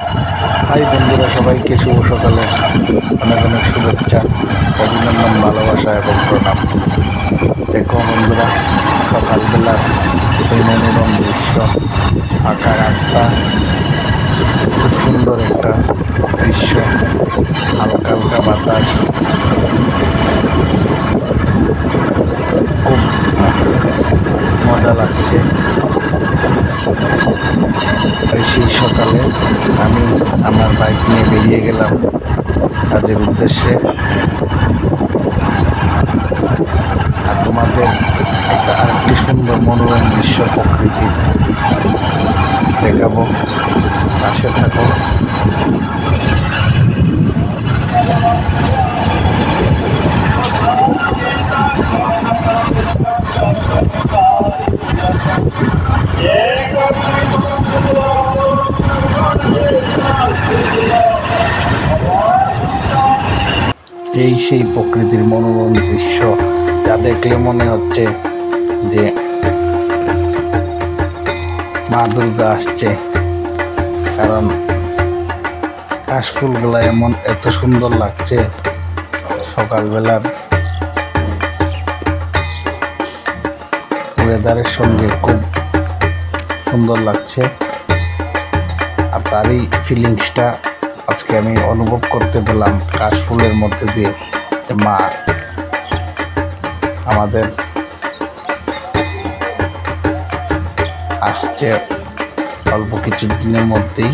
High বন্ধুরা, সবাইকে শুভ সকালে অনেক অনেক শুভেচ্ছা, অভিনন্দন, ভালোবাসা এবং প্রণাম। দেখো বন্ধুরা, সকালবেলার এই মনোরম দৃশ্য, ফাঁকা রাস্তা, খুব সুন্দর একটা দৃশ্য, হালকা হালকা বাতাস। খুব মজা লাগছে। তাই সেই সকালে আমি আমার বাইক নিয়ে বেরিয়ে গেলাম কাজের উদ্দেশ্যে। আর তোমাদের একটা আরেকটি সুন্দর মনোরম দৃশ্য প্রকৃতির দেখাবো। পাশে থাকো। এই সেই প্রকৃতির মনোরম দৃশ্য যা দেখলে মনে হচ্ছে যে মা দুর্গা আসছে। কারণ কাশফুলগুলো এমন এত সুন্দর লাগছে সকালবেলার ওয়েদারের সঙ্গে খুব সুন্দর লাগছে। আর তারই ফিলিংসটা আজকে আমি অনুভব করতে পেলাম কাশফুলের মধ্যে দিয়ে মা আমাদের আসছে অল্প কিছু দিনের মধ্যেই